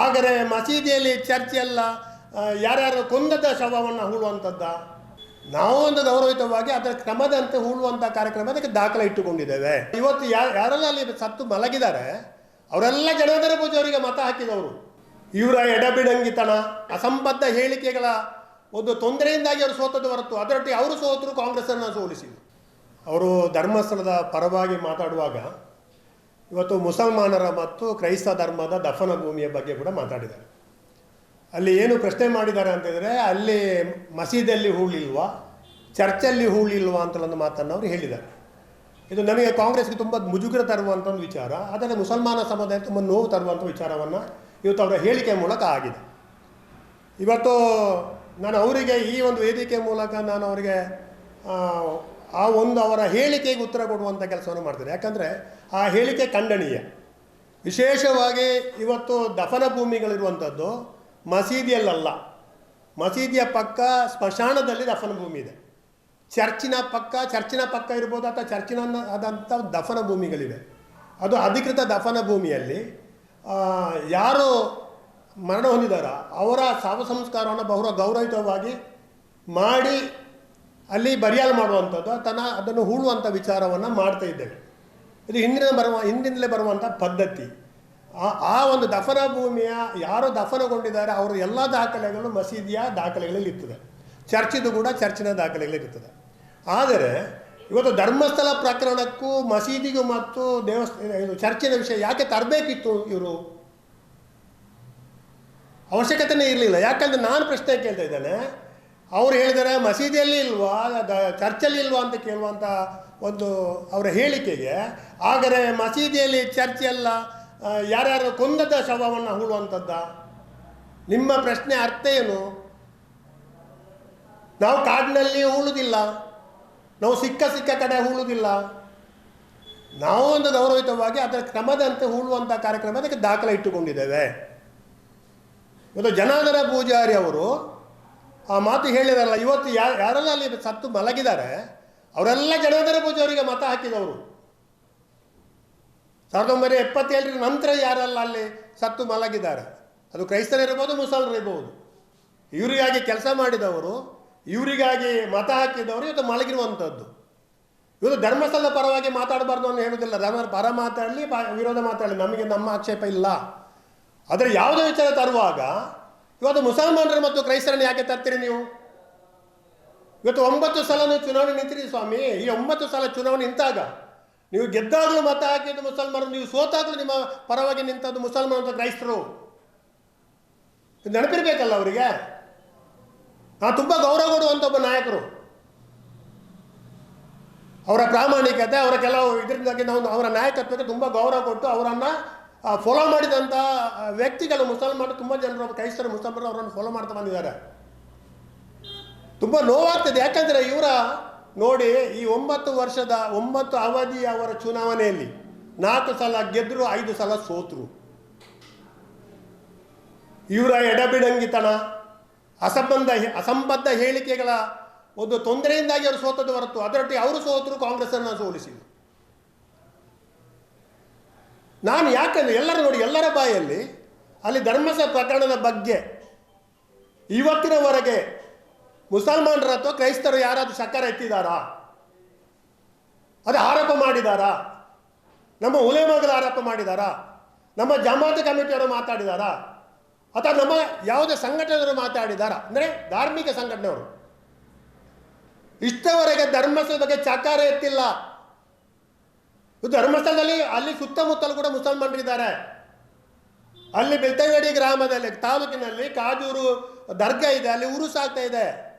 ಆದರೆ ಮಸೀದಿಯಲ್ಲಿ ಚರ್ಚೆಲ್ಲ ಯಾರ್ಯಾರ ಕೊಂದದ ಶವವನ್ನು ಹೂಳುವಂಥದ್ದ, ನಾವು ಒಂದು ಗೌರವಿತವಾಗಿ ಅದರ ಕ್ರಮದಂತೆ ಹೂಳುವಂಥ ಕಾರ್ಯಕ್ರಮ ಅದಕ್ಕೆ ದಾಖಲೆ ಇಟ್ಟುಕೊಂಡಿದ್ದೇವೆ. ಇವತ್ತು ಯಾರೆಲ್ಲ ಅಲ್ಲಿ ಸತ್ತು ಮಲಗಿದ್ದಾರೆ, ಅವರೆಲ್ಲ ಜನಾರ್ದನ ಪೂಜೆ ಅವರಿಗೆ ಮತ ಹಾಕಿದವರು. ಇವರ ಎಡಬಿಡಂಗಿತನ, ಅಸಂಬದ್ಧ ಹೇಳಿಕೆಗಳ ಒಂದು ತೊಂದರೆಯಿಂದಾಗಿ ಅವರು ಸೋತದ ಹೊರತು, ಅದರೊಟ್ಟಿಗೆ ಅವರು ಸೋತರು ಕಾಂಗ್ರೆಸ್ಸನ್ನು ಸೋಲಿಸಿದರು. ಅವರು ಧರ್ಮಸ್ಥಳದ ಪರವಾಗಿ ಮಾತಾಡುವಾಗ ಇವತ್ತು ಮುಸಲ್ಮಾನರ ಮತ್ತು ಕ್ರೈಸ್ತ ಧರ್ಮದ ದಫನ ಭೂಮಿಯ ಬಗ್ಗೆ ಕೂಡ ಮಾತಾಡಿದ್ದಾರೆ. ಅಲ್ಲಿ ಏನು ಪ್ರಶ್ನೆ ಮಾಡಿದ್ದಾರೆ ಅಂತಂದರೆ ಅಲ್ಲಿ ಮಸೀದಿಯಲ್ಲಿ ಹೂಳಿಲ್ವಾ ಚರ್ಚಲ್ಲಿ ಹೂಳಿಲ್ವಾ ಅಂತ ಒಂದು ಮಾತನ್ನು ಅವರು ಹೇಳಿದ್ದಾರೆ. ಇದು ನಮಗೆ ಕಾಂಗ್ರೆಸ್ಗೆ ತುಂಬ ಮುಜುಗರ ತರುವಂಥ ಒಂದು ವಿಚಾರ, ಆದರೆ ಮುಸಲ್ಮಾನ ಸಮುದಾಯ ತುಂಬ ನೋವು ತರುವಂಥ ವಿಚಾರವನ್ನು ಇವತ್ತು ಅವರ ಹೇಳಿಕೆ ಮೂಲಕ ಆಗಿದೆ. ಇವತ್ತು ನಾನು ಅವರಿಗೆ ಈ ಒಂದು ವೇದಿಕೆ ಮೂಲಕ ನಾನು ಅವರಿಗೆ ಆ, ಒಂದು ಅವರ ಹೇಳಿಕೆಗೆ ಉತ್ತರ ಕೊಡುವಂಥ ಕೆಲಸವನ್ನು ಮಾಡ್ತಾರೆ. ಯಾಕಂದರೆ ಆ ಹೇಳಿಕೆ ಖಂಡನೀಯ. ವಿಶೇಷವಾಗಿ ಇವತ್ತು ದಫನ ಭೂಮಿಗಳಿರುವಂಥದ್ದು ಮಸೀದಿಯಲ್ಲಲ್ಲ. ಮಸೀದಿಯ ಪಕ್ಕ ಸ್ಮಶಾನದಲ್ಲಿ ದಫನ ಭೂಮಿ ಇದೆ. ಚರ್ಚಿನ ಪಕ್ಕ ಚರ್ಚಿನ ಪಕ್ಕ ಇರ್ಬೋದು ಅಥವಾ ಚರ್ಚಿನ ಆದಂಥ ದಫನ ಭೂಮಿಗಳಿವೆ. ಅದು ಅಧಿಕೃತ ದಫನ ಭೂಮಿಯಲ್ಲಿ. ಯಾರು ಮರಣ ಹೊಂದಿದಾರ ಅವರ ಶವ ಸಂಸ್ಕಾರವನ್ನು ಬಹುರ ಗೌರವಿತವಾಗಿ ಮಾಡಿ ಅಲ್ಲಿ ಬರಿಯಾಲು ಮಾಡುವಂಥದ್ದು, ತನ್ನ ಅದನ್ನು ಹೂಳುವಂಥ ವಿಚಾರವನ್ನು ಮಾಡ್ತಾ ಇದ್ದೇವೆ. ಇದು ಹಿಂದಿನ ಬರುವ ಹಿಂದಿನಲ್ಲೇ ಬರುವಂಥ ಪದ್ಧತಿ. ಆ ಆ ಒಂದು ದಫನ ಭೂಮಿಯ ಯಾರು ದಫನಗೊಂಡಿದ್ದಾರೆ, ಅವರು ಎಲ್ಲ ದಾಖಲೆಗಳು ಮಸೀದಿಯ ದಾಖಲೆಗಳಲ್ಲಿ ಇರ್ತದೆ. ಚರ್ಚಿದು ಕೂಡ ಚರ್ಚಿನ ದಾಖಲೆಗಳಿರ್ತದೆ ಆದರೆ, ಇವತ್ತು ಧರ್ಮಸ್ಥಳ ಪ್ರಕರಣಕ್ಕೂ, ಮಸೀದಿಗೂ ಮತ್ತು ದೇವಸ್ಥಾನ ಇದು ಚರ್ಚಿನ ವಿಷಯ ಯಾಕೆ ತರಬೇಕಿತ್ತು ಇವರು? ಅವಶ್ಯಕತೆನೇ ಇರಲಿಲ್ಲ. ಯಾಕಂದರೆ ನಾನು ಪ್ರಶ್ನೆ ಕೇಳ್ತಾ ಇದ್ದೇನೆ ಅವ್ರು ಹೇಳಿದರೆ ಮಸೀದಿಯಲ್ಲಿ ಇಲ್ವಾ ಚರ್ಚಲ್ಲಿ ಇಲ್ವಾ ಅಂತ ಕೇಳುವಂಥ ಒಂದು ಅವರ ಹೇಳಿಕೆಗೆ, ಆದರೆ ಮಸೀದಿಯಲ್ಲಿ ಚರ್ಚೆಲ್ಲ ಯಾರ್ಯಾರು ಕುಂದದ ಶವವನ್ನು ಹೂಡುವಂಥದ್ದ ನಿಮ್ಮ ಪ್ರಶ್ನೆ ಅರ್ಥ ಏನು? ನಾವು ಕಾಡಿನಲ್ಲಿ ಹೂಳುವುದಿಲ್ಲ ನಾವು ಸಿಕ್ಕ ಸಿಕ್ಕ ಕಡೆ ಹೂಳುವುದಿಲ್ಲ ನಾವು ಒಂದು ಗೌರವಿತವಾಗಿ ಅದರ ಕ್ರಮದಂತೆ ಹೂಳುವಂಥ ಕಾರ್ಯಕ್ರಮ ಅದಕ್ಕೆ ದಾಖಲೆ ಇಟ್ಟುಕೊಂಡಿದ್ದೇವೆ. ಇವತ್ತು ಜನಾದರ ಪೂಜಾರಿ ಅವರು ಆ ಮಾತು ಹೇಳಿದಾರಲ್ಲ, ಇವತ್ತು ಯಾ, ಯಾರೆಲ್ಲ ಅಲ್ಲಿ ಸತ್ತು ಮಲಗಿದ್ದಾರೆ, ಅವರೆಲ್ಲ ಜನಾರ್ದನ ಅವರಿಗೆ ಮತ ಹಾಕಿದವರು. ಸಾವಿರದ ಒಂಬೈನೂರ ಎಪ್ಪತ್ತೇಳರ ನಂತರ ಯಾರೆಲ್ಲ ಅಲ್ಲಿ ಸತ್ತು ಮಲಗಿದ್ದಾರೆ? ಅದು ಕ್ರೈಸ್ತರಿರ್ಬೋದು ಮುಸಲ್ಮರಿರ್ಬೋದು ಇವರಿಗಾಗಿ ಕೆಲಸ ಮಾಡಿದವರು, ಇವರಿಗಾಗಿ ಮತ ಹಾಕಿದವರು ಇವತ್ತು ಮಲಗಿರುವಂಥದ್ದು. ಇವತ್ತು ಧರ್ಮಸ್ಥಳದ ಪರವಾಗಿ ಮಾತಾಡಬಾರ್ದು ಅಂತ ಹೇಳುವುದಿಲ್ಲ. ಧರ್ಮ, ಪರ ಮಾತಾಡಲಿ ವಿರೋಧ ಮಾತಾಡಲಿ. ನಮಗೆ ನಮ್ಮ ಆಕ್ಷೇಪ ಇಲ್ಲ. ಆದರೆ ಯಾವುದೇ ವಿಚಾರ ತರುವಾಗ ಇವತ್ತು ಮುಸಲ್ಮಾನರು ಮತ್ತು ಕ್ರೈಸ್ತರನ್ನು ಯಾಕೆ ತರ್ತೀರಿ ನೀವು? ಇವತ್ತು ಒಂಬತ್ತು ಸಲನೂ ಚುನಾವಣೆ ನಿಂತಿರಿ ಸ್ವಾಮಿ. ಈ ಒಂಬತ್ತು ಸಲ ಚುನಾವಣೆ ನಿಂತಾಗ ನೀವು ಗೆದ್ದಾಗಲೂ ಮತ ಹಾಕಿದ್ದು ಮುಸಲ್ಮಾನರು, ನೀವು ಸೋತಾಗಲೂ ನಿಮ್ಮ ಪರವಾಗಿ ನಿಂತದ್ದು ಮುಸಲ್ಮಾನ ಕ್ರೈಸ್ತರು. ನೆನಪಿರ್ಬೇಕಲ್ಲ ಅವರಿಗೆ? ನಾನು ತುಂಬ ಗೌರವ ಕೊಡುವಂಥ ಒಬ್ಬ ನಾಯಕರು. ಅವರ ಪ್ರಾಮಾಣಿಕತೆ, ಅವರ ಕೆಲವು ಇದರಿಂದಾಗಿ ನಾವು ಅವರ ನಾಯಕತ್ವಕ್ಕೆ ತುಂಬ ಗೌರವ ಕೊಟ್ಟು ಅವರನ್ನು ಫಾಲೋ ಮಾಡಿದಂಥ ವ್ಯಕ್ತಿಗಳು ಮುಸಲ್ಮಾನರು ತುಂಬ ಜನರು, ಕ್ರೈಸ್ತರು, ಮುಸಲ್ಮಾನರು ಅವರನ್ನು ಫಾಲೋ ಮಾಡ್ತಾ ಬಂದಿದ್ದಾರೆ. ತುಂಬ ನೋವಾಗ್ತದೆ. ಯಾಕಂದರೆ ಇವರ ನೋಡಿ, ಈ ಒಂಬತ್ತು ವರ್ಷದ, ಒಂಬತ್ತು ಅವಧಿಯ ಅವರ ಚುನಾವಣೆಯಲ್ಲಿ ನಾಲ್ಕು ಸಲ ಗೆದ್ದರು ಐದು ಸಲ ಸೋತರು. ಇವರ ಎಡಬಿಡಂಗಿತನ, ಅಸಂಬಂಧ ಅಸಂಬದ್ಧ ಹೇಳಿಕೆಗಳ ಒಂದು ತೊಂದರೆಯಿಂದಾಗಿ ಅವರು ಸೋತದ್ದು ಹೊರತು. ಅದರೊಟ್ಟಿಗೆ ಅವರು ಸೋತರು ಕಾಂಗ್ರೆಸ್ಸನ್ನು ಸೋಲಿಸಿದರು. ನಾನು ಯಾಕಂದರೆ ಎಲ್ಲರೂ ನೋಡಿ, ಎಲ್ಲರ ಬಾಯಲ್ಲಿ ಅಲ್ಲಿ ಧರ್ಮಸ ಪ್ರಕರಣದ ಬಗ್ಗೆ ಇವತ್ತಿನವರೆಗೆ ಮುಸಲ್ಮಾನರ ಅಥವಾ ಕ್ರೈಸ್ತರು ಯಾರಾದರೂ ಸಕ್ಕರೆ ಎತ್ತಿದಾರಾ ಅದು ಆರೋಪ ಮಾಡಿದಾರಾ? ನಮ್ಮ ಉಲೇಮಗಳು ಆರೋಪ ಮಾಡಿದಾರಾ? ನಮ್ಮ ಜಮಾತ್ ಕಮಿಟಿಯವರು ಮಾತಾಡಿದಾರಾ? ಅಥವಾ ನಮ್ಮ ಯಾವುದೇ ಸಂಘಟನೆಯವರು ಮಾತಾಡಿದಾರಾ? ಅಂದರೆ ಧಾರ್ಮಿಕ ಸಂಘಟನೆಯವರು. ಇಷ್ಟವರೆಗೆ ಧರ್ಮಸ್ಥಳ ಬಗ್ಗೆ ಚಕಾರ ಎತ್ತಿಲ್ಲ. ಧರ್ಮಸ್ಥಳದಲ್ಲಿ ಅಲ್ಲಿ ಸುತ್ತಮುತ್ತಲು ಕೂಡ ಮುಸಲ್ಮಾನರಿದ್ದಾರೆ ಅಲ್ಲಿ ಬೆಳ್ತಂಗಡಿ ಗ್ರಾಮದಲ್ಲಿ, ತಾಲೂಕಿನಲ್ಲಿ ಕಾಜೂರು ದರ್ಗಾ ಇದೆ, ಅಲ್ಲಿ ಉರುಸ್ ಆಗ್ತಾ ಇದೆ.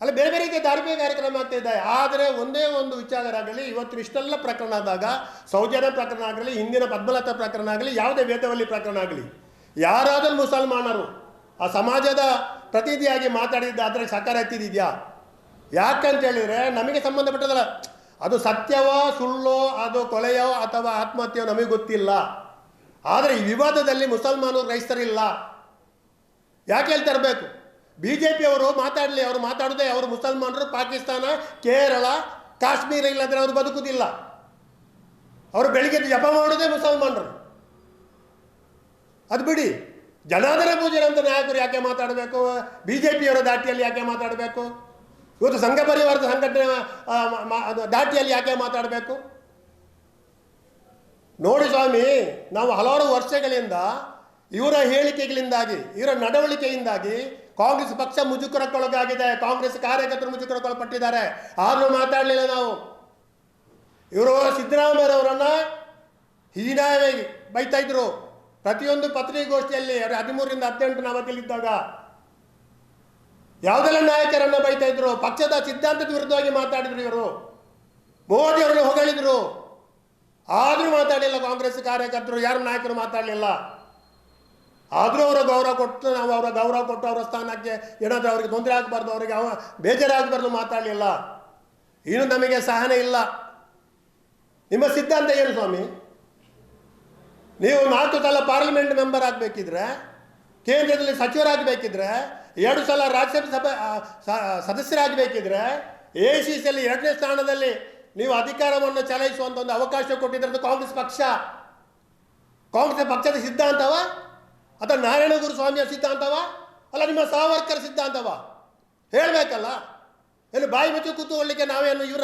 ಅಲ್ಲಿ ಬೇರೆ ಬೇರೆ ರೀತಿಯ ಧಾರ್ಮಿಕ ಕಾರ್ಯಕ್ರಮ ಆಗ್ತಾ ಇದೆ. ಆದರೆ ಒಂದೇ ಒಂದು ವಿಚಾರ ಆಗಲಿ, ಇವತ್ತು ಇಷ್ಟೆಲ್ಲ ಪ್ರಕರಣ ಆದಾಗ, ಸೌಜನ್ಯ ಪ್ರಕರಣ ಆಗಲಿ, ಹಿಂದಿನ ಪದ್ಮಲತಾ ಪ್ರಕರಣ ಆಗಲಿ, ಯಾವುದೇ ವೇದವಲ್ಲಿ ಪ್ರಕರಣ ಆಗಲಿ, ಯಾರಾದರೂ ಮುಸಲ್ಮಾನರು ಆ ಸಮಾಜದ ಪ್ರತಿನಿಧಿಯಾಗಿ ಮಾತಾಡಿದ್ದ ಅದರ ಸಕಾರ ಎತ್ತಿದೆಯಾ ಯಾಕಂತ ಹೇಳಿದರೆ ನಮಗೆ ಸಂಬಂಧಪಟ್ಟದಲ್ಲ. ಅದು ಸತ್ಯವೋ, ಸುಳ್ಳೋ, ಅದು ಕೊಲೆಯೋ ಅಥವಾ ಆತ್ಮಹತ್ಯೆಯೋ ನಮಗೆ ಗೊತ್ತಿಲ್ಲ. ಆದರೆ ಈ ವಿವಾದದಲ್ಲಿ ಮುಸಲ್ಮಾನರು ಕ್ರೈಸ್ತರಿಲ್ಲ ಯಾಕೆ ಹೇಳ್ತಾ ಇರಬೇಕು? ಬಿ ಜೆ ಪಿಯವರು ಮಾತಾಡಲಿ, ಅವರು ಮಾತಾಡದೆ ಅವರು ಮುಸಲ್ಮಾನರು ಪಾಕಿಸ್ತಾನ, ಕೇರಳ, ಕಾಶ್ಮೀರ ಇಲ್ಲಾಂದರೆ ಅವರು ಬದುಕುವುದಿಲ್ಲ ಅವರು ಬೆಳಿಗ್ಗೆ ಜಪ ಮಾಡೋದೇ ಮುಸಲ್ಮಾನರು. ಅದು ಬಿಡಿ. ಜನಾದರ ಪೂಜೆ ಅಂತ ನಾಯಕರು ಯಾಕೆ ಮಾತಾಡಬೇಕು? ಬಿ ಜೆ ಪಿಯವರ ದಾಟಿಯಲ್ಲಿ ಯಾಕೆ ಮಾತಾಡಬೇಕು? ಇವತ್ತು ಸಂಘ ಪರಿವಾರದ ಸಂಘಟನೆ ದಾಟಿಯಲ್ಲಿ ಯಾಕೆ ಮಾತಾಡಬೇಕು? ನೋಡಿ ಸ್ವಾಮಿ, ನಾವು ಹಲವಾರು ವರ್ಷಗಳಿಂದ ಇವರ ಹೇಳಿಕೆಗಳಿಂದಾಗಿ, ಇವರ ನಡವಳಿಕೆಯಿಂದಾಗಿ ಕಾಂಗ್ರೆಸ್ ಪಕ್ಷ ಮುಜುಗರಕ್ಕೊಳಗಾಗಿದೆ, ಕಾಂಗ್ರೆಸ್ ಕಾರ್ಯಕರ್ತರು ಮುಜುಗರಕ್ಕೊಳಪಟ್ಟಿದ್ದಾರೆ. ಆದರೂ ಮಾತಾಡಲಿಲ್ಲ ನಾವು. ಇವರು ಸಿದ್ದರಾಮಯ್ಯರವರನ್ನ ಹೀನಾಯವಾಗಿ ಬೈತಾ ಇದ್ರು. ಪ್ರತಿಯೊಂದು ಪತ್ರಿಕಾಗೋಷ್ಠಿಯಲ್ಲಿ ಹದಿಮೂರರಿಂದ ಹದಿನೆಂಟು ಅವಧಿಯಲ್ಲಿದ್ದಾಗ ಯಾವುದೆಲ್ಲ ನಾಯಕರನ್ನ ಬೈತಾ ಇದ್ರು? ಪಕ್ಷದ ಸಿದ್ಧಾಂತದ ವಿರುದ್ಧವಾಗಿ ಮಾತಾಡಿದ್ರು ಇವರು. ಮೋದಿ ಅವರನ್ನು ಹೊಗಳಿದ್ರು. ಆದರೂ ಮಾತಾಡಲಿಲ್ಲ ಕಾಂಗ್ರೆಸ್ ಕಾರ್ಯಕರ್ತರು, ಯಾರು ನಾಯಕರು ಮಾತಾಡಲಿಲ್ಲ. ಆದರೂ ಅವರ ಗೌರವ ಕೊಟ್ಟು ನಾವು ಅವರ ಗೌರವ ಕೊಟ್ಟು ಅವರ ಸ್ಥಾನಕ್ಕೆ ಏನಾದರೂ ಅವರಿಗೆ ತೊಂದರೆ ಆಗಬಾರ್ದು, ಅವರಿಗೆ ಅವ ಬೇಜಾರಾಗಬಾರ್ದು ಮಾತಾಡಲಿಲ್ಲ. ಇನ್ನು ನಮಗೆ ಸಹನೆ ಇಲ್ಲ. ನಿಮ್ಮ ಸಿದ್ಧಾಂತ ಏನು ಸ್ವಾಮಿ? ನೀವು ನಾಲ್ಕು ಸಲ ಪಾರ್ಲಿಮೆಂಟ್ ಮೆಂಬರ್ ಆಗಬೇಕಿದ್ರೆ, ಕೇಂದ್ರದಲ್ಲಿ ಸಚಿವರಾಗಬೇಕಿದ್ರೆ ಎರಡು ಸಲ ರಾಜ್ಯಸಭೆ ಸದಸ್ಯರಾಗಬೇಕಿದ್ರೆ ಎ ಸಿ ಸಿಯಲ್ಲಿ ಎರಡನೇ ಸ್ಥಾನದಲ್ಲಿ ನೀವು ಅಧಿಕಾರವನ್ನು ಚಲಾಯಿಸುವಂಥ ಒಂದು ಅವಕಾಶ ಕೊಟ್ಟಿದ್ರೆ ಕಾಂಗ್ರೆಸ್ ಪಕ್ಷ. ಕಾಂಗ್ರೆಸ್ ಪಕ್ಷದ ಸಿದ್ಧಾಂತವ? ಅಥವಾ ನಾರಾಯಣಗುರು ಸ್ವಾಮಿಯ ಸಿದ್ಧಾಂತವ? ಅಲ್ಲ, ನಿಮ್ಮ ಸಾವರ್ಕರ್ ಸಿದ್ಧಾಂತವ? ಹೇಳಬೇಕಲ್ಲ. ಎಲ್ಲಿ ಬಾಯಿ ಮುಚ್ಚಿ ಕೂತ್ಕೊಳ್ಳಿಕ್ಕೆ ನಾವೇನು ಇವರ?